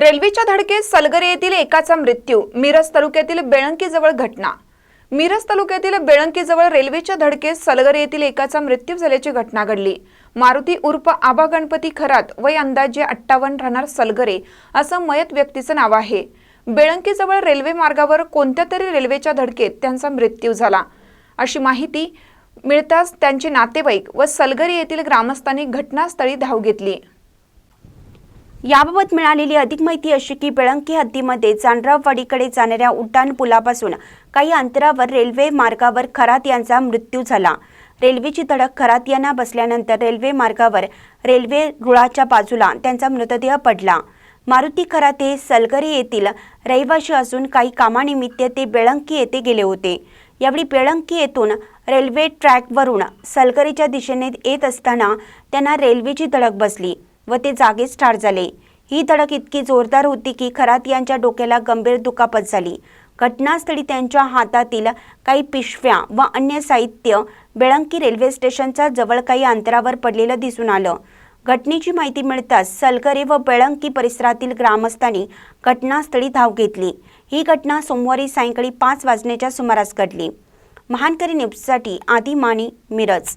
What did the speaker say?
रेल्वेच्या धडकेत सलगरे येथील एकाचा मृत्यू मिरज तालुक्यातील बेळंकीजवळ घटना. मिरज तालुक्यातील बेळंकीजवळ रेल्वेच्या धडकेत सलगरे येथील एकाचा मृत्यू झाल्याची घटना घडली. मारुती उर्फ आबा गणपती खरात वय अंदाजे अठ्ठावन्न राहणार सलगरे असं मयत व्यक्तीचं नाव आहे. बेळंकीजवळ रेल्वे मार्गावर कोणत्या तरी रेल्वेच्या धडकेत त्यांचा मृत्यू झाला? अशी माहिती मिळताच त्यांचे नातेवाईक व सलगरे येथील ग्रामस्थांनी घटनास्थळी धाव घेतली. याबाबत मिळालेली अधिक माहिती अशी की बेळंकी हद्दीमध्ये चांदराववाडीकडे जाणाऱ्या उड्डाण पुलापासून काही अंतरावर रेल्वे मार्गावर खरात यांचा मृत्यू झाला. रेल्वेची धडक खरात यांना बसल्यानंतर रेल्वे मार्गावर रेल्वे रुळाच्या बाजूला त्यांचा मृतदेह पडला. मारुती खरात हे सलगरी येथील रहिवाशी असून काही कामानिमित्त ते बेळंकी येथे गेले होते. यावेळी बेळंकी येथून रेल्वे ट्रॅकवरून सलगरीच्या दिशेने येत असताना त्यांना रेल्वेची धडक बसली. व ते जागीच ठार झाले. ही धडक इतकी जोरदार होती की खरात यांच्या डोक्याला गंभीर दुखापत झाली. घटनास्थळी त्यांच्या हातातील काही पिशव्या व अन्य साहित्य बेळंकी रेल्वे स्टेशनच्या जवळ काही अंतरावर पडलेलं दिसून आलं. घटनेची माहिती मिळताच सलकरे व बेळंकी परिसरातील ग्रामस्थांनी घटनास्थळी धाव घेतली. ही घटना सोमवारी सायंकाळी पाच वाजण्याच्या सुमारास घडली. महानकरी न्यूजसाठी आदी मानी मिरज.